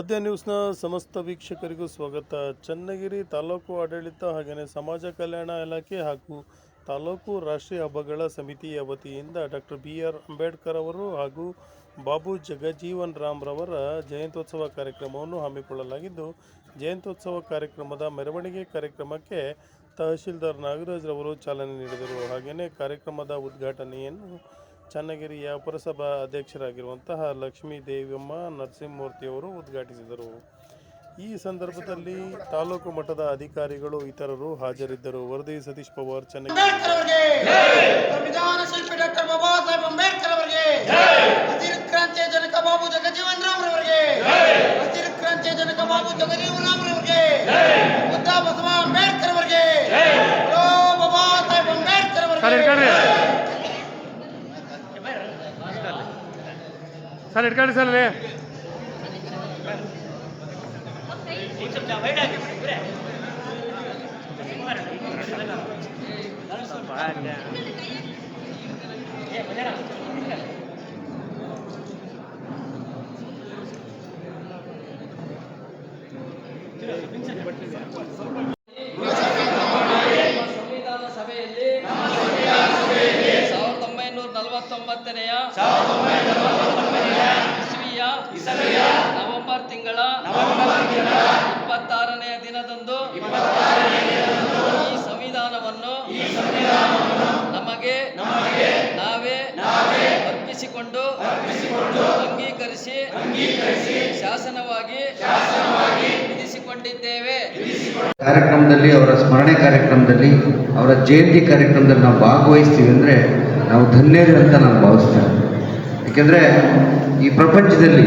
ಆದ್ಯ ನ್ಯೂಸ್ನ ಸಮಸ್ತ ವೀಕ್ಷಕರಿಗೂ ಸ್ವಾಗತ. ಚನ್ನಗಿರಿ ತಾಲೂಕು ಆಡಳಿತ ಹಾಗೆಯೇ ಸಮಾಜ ಕಲ್ಯಾಣ ಇಲಾಖೆ ಹಾಗೂ ತಾಲೂಕು ರಾಷ್ಟ್ರೀಯ ಹಬ್ಬಗಳ ಸಮಿತಿಯ ವತಿಯಿಂದ ಡಾಕ್ಟರ್ ಬಿ ಆರ್ ಅಂಬೇಡ್ಕರ್ ಅವರು ಹಾಗೂ ಬಾಬು ಜಗಜೀವನ್ ರಾಮ್ ರವರ ಜಯಂತ್ಯೋತ್ಸವ ಕಾರ್ಯಕ್ರಮವನ್ನು ಹಮ್ಮಿಕೊಳ್ಳಲಾಗಿದ್ದು, ಜಯಂತ್ಯೋತ್ಸವ ಕಾರ್ಯಕ್ರಮದ ಮೆರವಣಿಗೆ ಕಾರ್ಯಕ್ರಮಕ್ಕೆ ತಹಶೀಲ್ದಾರ್ ನಾಗರಾಜ್ರವರು ಚಾಲನೆ ನೀಡಿದರು. ಹಾಗೆಯೇ ಕಾರ್ಯಕ್ರಮದ ಉದ್ಘಾಟನೆಯನ್ನು ಚನ್ನಗಿರಿಯ ಪುರಸಭಾ ಅಧ್ಯಕ್ಷರಾಗಿರುವಂತಹ ಲಕ್ಷ್ಮೀ ದೇವಮ್ಮ ನರಸಿಂಹಮೂರ್ತಿಯವರು ಉದ್ಘಾಟಿಸಿದರು. ಈ ಸಂದರ್ಭದಲ್ಲಿ ತಾಲೂಕು ಮಟ್ಟದ ಅಧಿಕಾರಿಗಳು ಇತರರು ಹಾಜರಿದ್ದರು. ವರದಿ ಸತೀಶ್ ಪವಾರ್, ಚನ್ನಗಿರಿ ಅಂಬೇಡ್ಕರ್ ಅವರಿಗೆ ಸಂವಿಧಾನ ಶಿಲ್ಪಿ ಡಾಕ್ಟರ್ ಬಾಬಾ ಸಾಹೇಬ್ ಅಂಬೇಡ್ಕರ್ ಅವರಿಗೆ ಹಸಿರು ಕ್ರಾಂತಿಯ ಜನಕ ಬಾಬು ಜಗಜೀವನ್ ರಾಮ್ ರವರಿಗೆ ಹಸಿರು ಕ್ರಾಂತಿಯ ಜನಕ ಬಾಬು ಜಗಜೀವನ್ ರಾಮ್ ರವರಿಗೆ ಬುದ್ಧ ಬಸವ ಅಂಬೇಡ್ಕರ್ ಅವರಿಗೆ ಓ ಬಾಬಾ ಸಾಹೇಬ್ ಅಂಬೇಡ್ಕರ್ ಅವರಿಗೆ ಸರ್ ಇಟ್ಕೊಳ್ಳಿ ಸರ್ ಅಲ್ಲಿ. ಸಂವಿಧಾನ ಸಭೆಯಲ್ಲಿ ಸಾವಿರದ ಒಂಬೈನೂರ ನಲವತ್ತೊಂಬತ್ತನೆಯ ನವೆಂಬರ್ ತಿಂಗಳ ಇಪ್ಪತ್ತಾರನೆಯ ದಿನದಂದು ಈ ಸಂವಿಧಾನವನ್ನು ನಮಗೆ ನಾವೇ ಅರ್ಪಿಸಿಕೊಂಡು ಅಂಗೀಕರಿಸಿ ಶಾಸನವಾಗಿ ವಿಧಿಸಿಕೊಂಡಿದ್ದೇವೆ. ಕಾರ್ಯಕ್ರಮದಲ್ಲಿ, ಅವರ ಸ್ಮರಣೆ ಕಾರ್ಯಕ್ರಮದಲ್ಲಿ, ಅವರ ಜಯಂತಿ ಕಾರ್ಯಕ್ರಮದಲ್ಲಿ ನಾವು ಭಾಗವಹಿಸ್ತೀವಿ ಅಂದರೆ ನಾವು ಧನ್ಯರು ಅಂತ ನಾನು ಭಾವಿಸ್ತೇನೆ. ಏಕೆಂದರೆ ಈ ಪ್ರಪಂಚದಲ್ಲಿ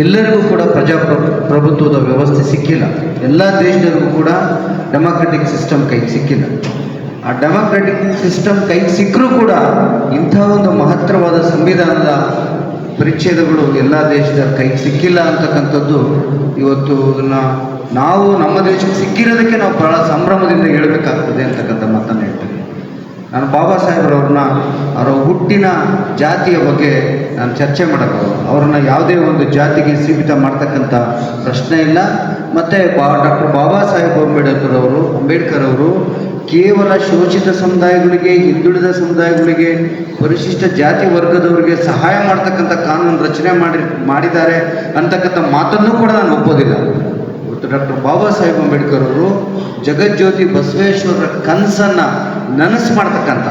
ಎಲ್ಲರಿಗೂ ಕೂಡ ಪ್ರಜಾಪ್ರಭುತ್ವದ ಪ್ರಭುತ್ವದ ವ್ಯವಸ್ಥೆ ಸಿಕ್ಕಿಲ್ಲ. ಎಲ್ಲ ದೇಶದಲ್ಲೂ ಕೂಡ ಡೆಮಾಕ್ರೆಟಿಕ್ ಸಿಸ್ಟಮ್ ಕೈಗೆ ಸಿಕ್ಕಿಲ್ಲ. ಆ ಡೆಮಾಕ್ರೆಟಿಕ್ ಸಿಸ್ಟಮ್ ಕೈಗೆ ಸಿಕ್ಕರೂ ಕೂಡ ಇಂಥ ಒಂದು ಮಹತ್ತರವಾದ ಸಂವಿಧಾನದ ಪರಿಚ್ಛೇದಗಳು ಎಲ್ಲ ದೇಶದ ಕೈಗೆ ಸಿಕ್ಕಿಲ್ಲ ಅಂತಕ್ಕಂಥದ್ದು ಇವತ್ತು ನಾವು ನಮ್ಮ ದೇಶಕ್ಕೆ ಸಿಕ್ಕಿರೋದಕ್ಕೆ ನಾವು ಬಹಳ ಸಂಭ್ರಮದಿಂದ ಹೇಳಬೇಕಾಗ್ತದೆ ಅಂತಕ್ಕಂಥ ಮಾತನ್ನು ಹೇಳ್ತೀನಿ. ನಾನು ಬಾಬಾ ಸಾಹೇಬ್ರವ್ರನ್ನ ಅವರ ಹುಟ್ಟಿನ ಜಾತಿಯ ಬಗ್ಗೆ ನಾನು ಚರ್ಚೆ ಮಾಡೋದು ಅವ್ರನ್ನ ಯಾವುದೇ ಒಂದು ಜಾತಿಗೆ ಸೀಮಿತ ಮಾಡ್ತಕ್ಕಂಥ ಪ್ರಶ್ನೆ ಇಲ್ಲ. ಮತ್ತು ಬಾ, ಡಾಕ್ಟರ್ ಬಾಬಾ ಸಾಹೇಬ್ ಅಂಬೇಡ್ಕರ್ ಅವರು ಅಂಬೇಡ್ಕರ್ ಅವರು ಕೇವಲ ಶೋಷಿತ ಸಮುದಾಯಗಳಿಗೆ, ಹಿಂದುಳಿದ ಸಮುದಾಯಗಳಿಗೆ, ಪರಿಶಿಷ್ಟ ಜಾತಿ ವರ್ಗದವರಿಗೆ ಸಹಾಯ ಮಾಡ್ತಕ್ಕಂಥ ಕಾನೂನು ರಚನೆ ಮಾಡಿ, ಮಾಡಿದ್ದಾರೆ ಅಂತಕ್ಕಂಥ ಮಾತನ್ನು ಕೂಡ ನಾನು ಒಪ್ಪೋದಿಲ್ಲ. ಡಾಕ್ಟರ್ ಬಾಬಾ ಸಾಹೇಬ್ ಅಂಬೇಡ್ಕರ್ ಅವರು ಜಗಜ್ಯೋತಿ ಬಸವೇಶ್ವರರ ಕನಸನ್ನು ನನಸು ಮಾಡ್ತಕ್ಕಂಥ.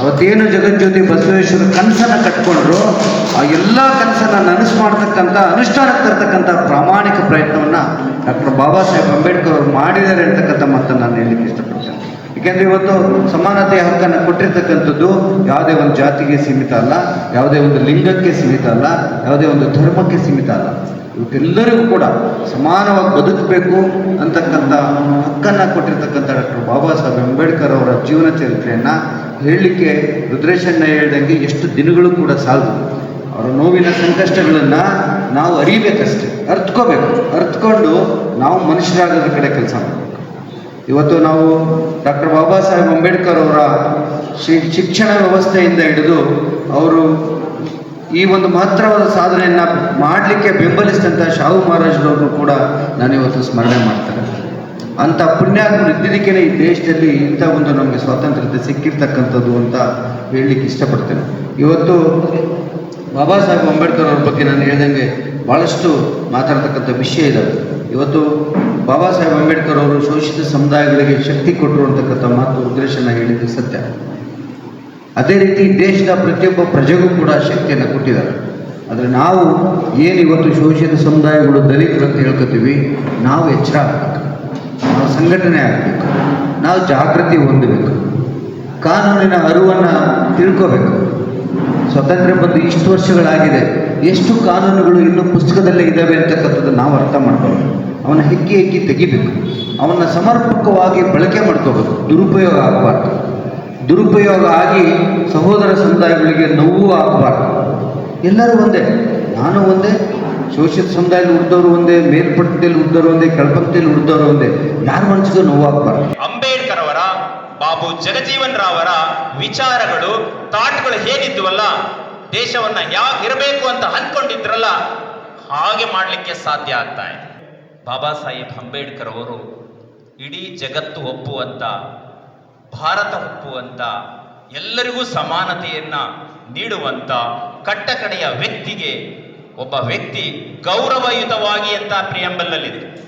ಅವತ್ತೇನು ಜಗಜ್ಯೋತಿ ಬಸವೇಶ್ವರ ಕನಸನ್ನು ಕಟ್ಕೊಂಡ್ರು, ಆ ಎಲ್ಲ ಕನಸನ್ನು ನನಸು ಮಾಡ್ತಕ್ಕಂಥ, ಅನುಷ್ಠಾನಕ್ಕೆ ತರ್ತಕ್ಕಂಥ ಪ್ರಾಮಾಣಿಕ ಪ್ರಯತ್ನವನ್ನು ಡಾಕ್ಟರ್ ಬಾಬಾ ಸಾಹೇಬ್ ಅಂಬೇಡ್ಕರ್ ಅವರು ಮಾಡಿದ್ದಾರೆ ಅಂತಕ್ಕಂಥ ಮಾತನ್ನು ನಾನು ಹೇಳಲಿಕ್ಕೆ ಇಷ್ಟಪಡ್ತೇನೆ. ಏಕೆಂದರೆ ಇವತ್ತು ಸಮಾನತೆಯ ಹಕ್ಕನ್ನು ಕೊಟ್ಟಿರ್ತಕ್ಕಂಥದ್ದು ಯಾವುದೇ ಒಂದು ಜಾತಿಗೆ ಸೀಮಿತ ಅಲ್ಲ, ಯಾವುದೇ ಒಂದು ಲಿಂಗಕ್ಕೆ ಸೀಮಿತ ಅಲ್ಲ, ಯಾವುದೇ ಒಂದು ಧರ್ಮಕ್ಕೆ ಸೀಮಿತ ಅಲ್ಲ. ಇವತ್ತೆಲ್ಲರಿಗೂ ಕೂಡ ಸಮಾನವಾಗಿ ಬದುಕಬೇಕು ಅಂತಕ್ಕಂಥ ಹಕ್ಕನ್ನು ಕೊಟ್ಟಿರ್ತಕ್ಕಂಥ ಡಾಕ್ಟರ್ ಬಾಬಾ ಸಾಹೇಬ್ ಅಂಬೇಡ್ಕರ್ ಅವರ ಜೀವನ ಚರಿತ್ರೆಯನ್ನು ಹೇಳಲಿಕ್ಕೆ ರುದ್ರೇಶಣ್ಣ ಹೇಳ್ದಂಗೆ ಎಷ್ಟು ದಿನಗಳು ಕೂಡ ಸಾಲದು. ಅವರ ನೋವಿನ ಸಂಕಷ್ಟಗಳನ್ನು ನಾವು ಅರಿಬೇಕಷ್ಟೆ. ಅರ್ತ್ಕೋಬೇಕು. ಅರ್ತ್ಕೊಂಡು ನಾವು ಮನುಷ್ಯರಾಗೋದ್ರ ಕಡೆ ಕೆಲಸ ಮಾಡಬೇಕು. ಇವತ್ತು ನಾವು ಡಾಕ್ಟರ್ ಬಾಬಾ ಸಾಹೇಬ್ ಅಂಬೇಡ್ಕರ್ ಅವರ ಶಿಕ್ಷಣ ವ್ಯವಸ್ಥೆಯಿಂದ ಹಿಡಿದು ಅವರು ಈ ಒಂದು ಮಹತ್ತರವಾದ ಸಾಧನೆಯನ್ನು ಮಾಡಲಿಕ್ಕೆ ಬೆಂಬಲಿಸಿದಂಥ ಶಾಹು ಮಹಾರಾಜರವ್ರನ್ನು ಕೂಡ ನಾನು ಇವತ್ತು ಸ್ಮರಣೆ ಮಾಡ್ತಾರೆ ಅಂಥ ಪುಣ್ಯಾತ್ಮ ಇದ್ದಿದ್ದಕ್ಕೇನೆ ಈ ದೇಶದಲ್ಲಿ ಇಂಥ ಒಂದು ನಮಗೆ ಸ್ವಾತಂತ್ರ್ಯತೆ ಸಿಕ್ಕಿರ್ತಕ್ಕಂಥದ್ದು ಅಂತ ಹೇಳಲಿಕ್ಕೆ ಇಷ್ಟಪಡ್ತೇನೆ. ಇವತ್ತು ಬಾಬಾ ಸಾಹೇಬ್ ಅಂಬೇಡ್ಕರ್ ಅವ್ರ ಬಗ್ಗೆ ನಾನು ಹೇಳ್ದಂಗೆ ಭಾಳಷ್ಟು ಮಾತಾಡ್ತಕ್ಕಂಥ ವಿಷಯ ಇದ್ದಾವೆ ಇವತ್ತು ಬಾಬಾ ಸಾಹೇಬ್ ಅಂಬೇಡ್ಕರ್ ಅವರು ಶೋಷಿತ ಸಮುದಾಯಗಳಿಗೆ ಶಕ್ತಿ ಕೊಟ್ಟರು ಅಂತಕ್ಕಂಥ ಮಾತು ಉದ್ದೇಶನ ಹೇಳಿದ್ದು ಸತ್ಯ. ಅದೇ ರೀತಿ ದೇಶದ ಪ್ರತಿಯೊಬ್ಬ ಪ್ರಜೆಗೂ ಕೂಡ ಶಕ್ತಿಯನ್ನು ಕೊಟ್ಟಿದ್ದಾರೆ. ಆದರೆ ನಾವು ಏನು ಇವತ್ತು ಶೋಷಿತ ಸಮುದಾಯಗಳು ದಲಿತರು ಅಂತ ಹೇಳ್ಕೊತೀವಿ, ನಾವು ಎಚ್ಚರ ಆಗಬೇಕು. ನಾವು ಸಂಘಟನೆ ಆಗಬೇಕು. ನಾವು ಜಾಗೃತಿ ಹೊಂದಬೇಕು. ಕಾನೂನಿನ ಅರಿವನ್ನು ತಿಳ್ಕೋಬೇಕು. ಸ್ವಾತಂತ್ರ್ಯ ಬಂದು ಇಷ್ಟು ವರ್ಷಗಳಾಗಿದೆ, ಎಷ್ಟು ಕಾನೂನುಗಳು ಇನ್ನೂ ಪುಸ್ತಕದಲ್ಲೇ ಇದ್ದಾವೆ ಅಂತಕ್ಕಂಥದ್ದು ನಾವು ಅರ್ಥ ಮಾಡ್ಕೋಬೇಕು ಅವನ್ನ ಹೆಕ್ಕಿ ಹೆಕ್ಕಿ ತೆಗಿಬೇಕು. ಅವನ್ನ ಸಮರ್ಪಕವಾಗಿ ಬಳಕೆ ಮಾಡ್ಕೋಬೇಕು. ದುರುಪಯೋಗ ಆಗಬಾರ್ದು. ದುರುಪಯೋಗ ಆಗಿ ಸಹೋದರ ಸಮುದಾಯಗಳಿಗೆ ನೋವು ಆಗಬಾರ್ದು. ಎಲ್ಲರೂ ಒಂದೇ, ನಾನು ಒಂದೇ, ಶೋಷಿತ ಸಮುದಾಯದಲ್ಲಿ ಉಳಿದವರು ಒಂದೇ ಮೇಲ್ಪಟ್ಟದಲ್ಲಿ ಉಳಿದವರು ಒಂದೇ ಕೆಳಪಂಕ್ತಿಯಲ್ಲಿ ಉಳಿದವರು ಒಂದೇ ಯಾರ ಮನಸ್ಸಿಗೂ ನೋವು ಆಗಬಾರ್ದು. ಅಂಬೇಡ್ಕರ್ ಅವರ, ಬಾಬು ಜಗಜೀವನ್ ರಾವರ ವಿಚಾರಗಳು, ತಾಟ್ಗಳು ಹೇಗಿದ್ದುವಲ್ಲ ದೇಶವನ್ನ ಯಾಕೆ ಇರಬೇಕು ಅಂತ ಅಂದ್ಕೊಂಡಿದ್ರಲ್ಲ ಹಾಗೆ ಮಾಡಲಿಕ್ಕೆ ಸಾಧ್ಯ ಆಗ್ತಾ ಇದೆ. ಬಾಬಾ ಸಾಹೇಬ್ ಅಂಬೇಡ್ಕರ್ ಅವರು, ಇಡೀ ಜಗತ್ತು ಒಪ್ಪುವಂತ ಭಾರತ ಒಪ್ಪುವಂಥ ಎಲ್ಲರಿಗೂ ಸಮಾನತೆಯನ್ನು ನೀಡುವಂತ ಕಟ್ಟಕಡೆಯ ವ್ಯಕ್ತಿಗೆ ಒಬ್ಬ ವ್ಯಕ್ತಿ ಗೌರವಯುತವಾಗಿ ಅಂತ ಪ್ರಿಯಂಬಲ್ಲಲ್ಲಿದೆ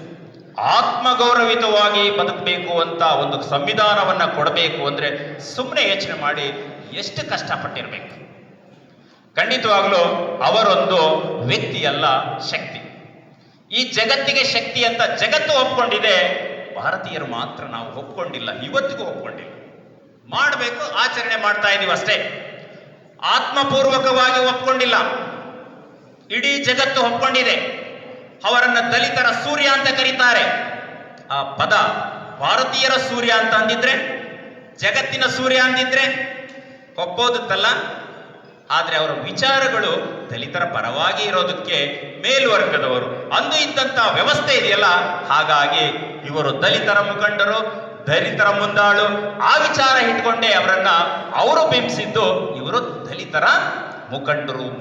ಆತ್ಮಗೌರವಿತವಾಗಿ ಬದುಕಬೇಕು ಅಂತ ಒಂದು ಸಂವಿಧಾನವನ್ನ ಕೊಡಬೇಕು ಅಂದ್ರೆ ಸುಮ್ಮನೆ ಯೋಚನೆ ಮಾಡಿ ಎಷ್ಟು ಕಷ್ಟಪಟ್ಟಿರಬೇಕು. ಖಂಡಿತವಾಗ್ಲೂ ಅವರೊಂದು ವ್ಯಕ್ತಿಯಲ್ಲ ಶಕ್ತಿ. ಈ ಜಗತ್ತಿಗೆ ಶಕ್ತಿ ಅಂತ ಜಗತ್ತು ಒಪ್ಕೊಂಡಿದೆ ಭಾರತೀಯರು ಮಾತ್ರ ನಾವು ಒಪ್ಕೊಂಡಿಲ್ಲ, ಇವತ್ತಿಗೂ ಒಪ್ಕೊಂಡಿಲ್ಲ. ಮಾಡಬೇಕು, ಆಚರಣೆ ಮಾಡ್ತಾ ಇದೀವಿ ಅಷ್ಟೇ. ಆತ್ಮಪೂರ್ವಕವಾಗಿ ಒಪ್ಕೊಂಡಿಲ್ಲ. ಇಡೀ ಜಗತ್ತು ಒಪ್ಕೊಂಡಿದೆ. ಅವರನ್ನ ದಲಿತರ ಸೂರ್ಯ ಅಂತ ಕರೀತಾರೆ. ಆ ಪದ ಭಾರತೀಯರ ಸೂರ್ಯ ಅಂತ ಅಂದಿದ್ರೆ, ಜಗತ್ತಿನ ಸೂರ್ಯ ಅಂದಿದ್ರೆ ಒಪ್ಪೋದುತ್ತಲ್ಲ ಆದರೆ ಅವರ ವಿಚಾರಗಳು ದಲಿತರ ಪರವಾಗಿ ಇರೋದಕ್ಕೆ ಮೇಲ್ವರ್ಗದವರು. ಅಂದು ಇದ್ದಂಥ ವ್ಯವಸ್ಥೆ ಇದೆಯಲ್ಲ? ಹಾಗಾಗಿ ಇವರು ದಲಿತರ ಮುಖಂಡರು ದಲಿತರ ಮುಂದಾಳು ಆ ವಿಚಾರ ಇಟ್ಕೊಂಡೇ ಅವರನ್ನ ಅವರು ಬಿಂಬಿಸಿದ್ದು ಇವರು ದಲಿತರ ಮುಖಂಡರು.